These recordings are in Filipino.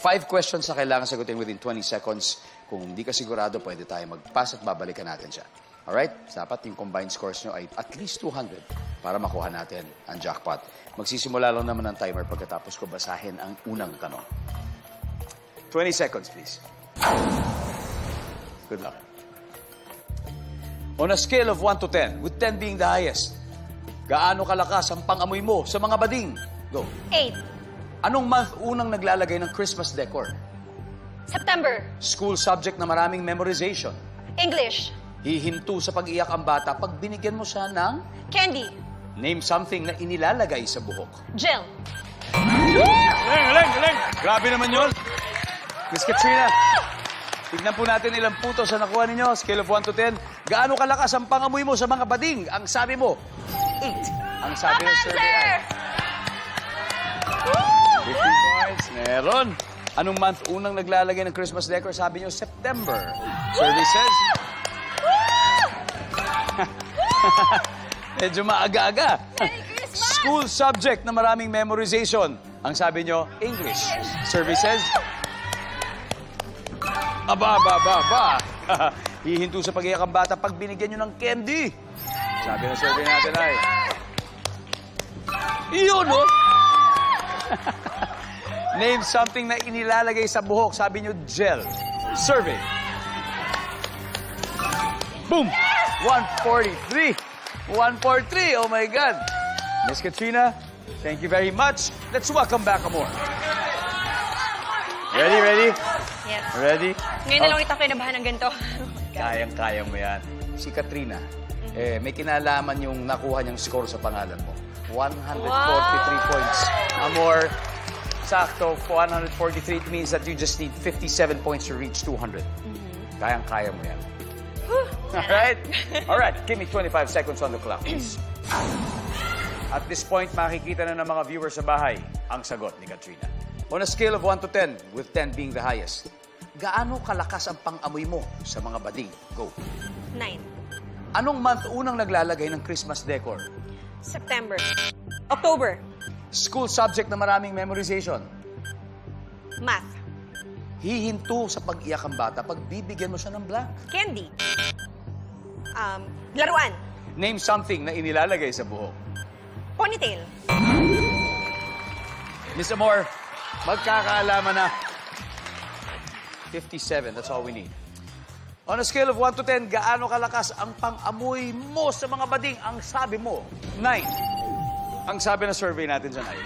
Five questions na kailangan sagutin within 20 seconds. Kung hindi ka sigurado, pwede tayo mag-pass at babalikan natin siya. Alright? Dapat yung combined scores nyo ay at least 200 para makuha natin ang jackpot. Magsisimula lang naman ang timer pagkatapos ko basahin ang unang tanong. 20 seconds, please. Good luck. On a scale of 1 to 10, with 10 being the highest, gaano kalakas ang pangamoy mo sa mga bading? Go. Eight. Anong month unang naglalagay ng Christmas decor? September. School subject na maraming memorization. English. Hihinto sa pag-iyak ang bata pag binigyan mo siya ng Candy. name something na inilalagay sa buhok. Gel. Galing, galing, galing! Grabe naman yun. Miss Katrina, tignan po natin ilang putos na nakuha ninyo. Scale of 1 to 10. Gaano kalakas ang pangamoy mo sa mga bading? Ang sabi mo, 8. Ang sabi ng survey ay 50 points. Meron. Anong month unang naglalagay ng Christmas decor? Sabi nyo, September. Says, medyo maaga-aga. School subject na maraming memorization. Ang sabi nyo, English. Says, aba, aba, aba, aba. Hihinto sa pag-iyak ang bata pag binigyan nyo ng candy. Sabi ng survey natin ay, iyon, no? Name something na inilalagay sa buhok. Sabi nyo, gel. Survey. Boom! 143. 143. Oh my God. Miss Katrina, thank you very much. Let's welcome back more. Ready, ready? Yes. Ready? Ngayon na lang kita kinabahan ng ganito. Kayang-kaya mo yan. Si Katrina, eh, may kinalaman yung nakuha niyang score sa pangalan mo. 143 points. Amor, sakto, 143. It means that you just need 57 points to reach 200. Kayang-kaya mo yan. Alright? Alright, give me 25 seconds on the clock, please. At this point, makikita na ng mga viewers sa bahay ang sagot ni Katrina. On a scale of 1 to 10, with 10 being the highest, gaano kalakas ang pang-amoy mo sa mga bading? Go. Nine. Anong month unang naglalagay ng Christmas decor? September. October. School subject na maraming memorization. Math. Hihinto sa pag-iyak ang bata pag bibigyan mo siya ng blank. Candy. Um, laruan. Name something na inilalagay sa buhok. Ponytail. Miss Amor, magkakaalaman na. 57, that's all we need. On a scale of 1 to 10, gaano kalakas ang pang-amoy mo sa mga bading? Ang sabi mo, 9. Ang sabi ng survey natin dyan ay...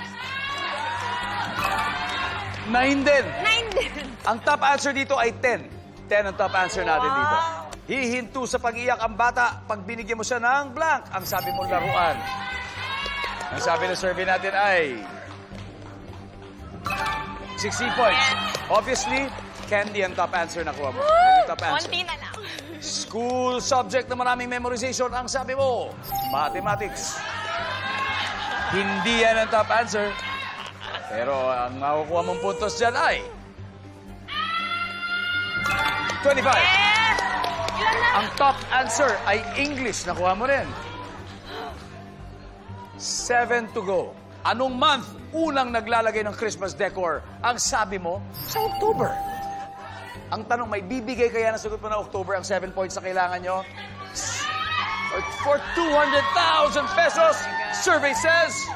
9 din. Nine din. Ang top answer dito ay 10. 10 ang top answer natin dito. Hihinto sa pag-iyak ang bata pag binigyan mo siya ng blank. Ang sabi mo laruan. Ang sabi ng survey natin ay 60 points. Obviously, candy ang top answer na kuha mo. Yung top answer. Konti na lang. School subject na maraming memorization. Ang sabi mo, mathematics. Hindi yan ang top answer. Pero ang makukuha mong puntos dyan ay 25. Yes! Ilan na? Ang top answer ay English. Nakuha mo rin. Seven to go. Anong month unang naglalagay ng Christmas decor? Ang sabi mo, sa October. Ang tanong, may bibigay kaya na sagot mo na October ang 7 points na kailangan nyo? For 200,000 pesos, survey says...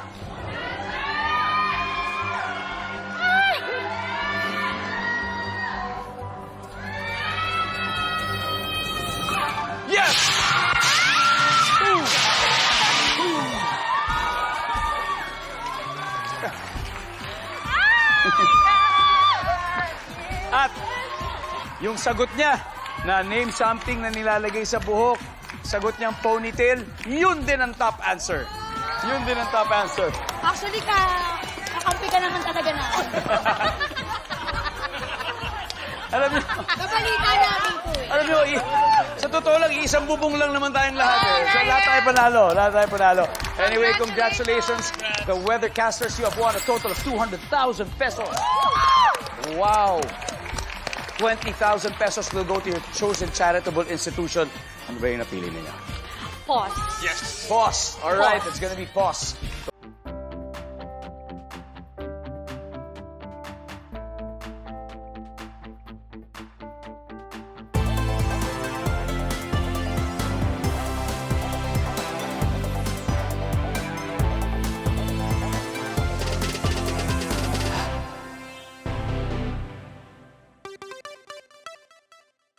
Yes! At yung sagot niya na name something na nilalagay sa buhok, sagot niyang ponytail, yun din ang top answer. Yun din ang top answer. Actually, ka, kakampi ka naman talaga na. Alam niyo, Kabalita namin po eh. alam niyo, i- sa totoo lang, isang bubong lang naman tayong lahat eh. So lahat tayo panalo, lahat tayo panalo. Anyway, congratulations. The Weathercasters, you have won a total of 200,000 pesos. Wow. 20,000 pesos will go to your chosen charitable institution. Ano ba yung napili niya? Pause. Yes. Boss. All right, it's gonna be boss.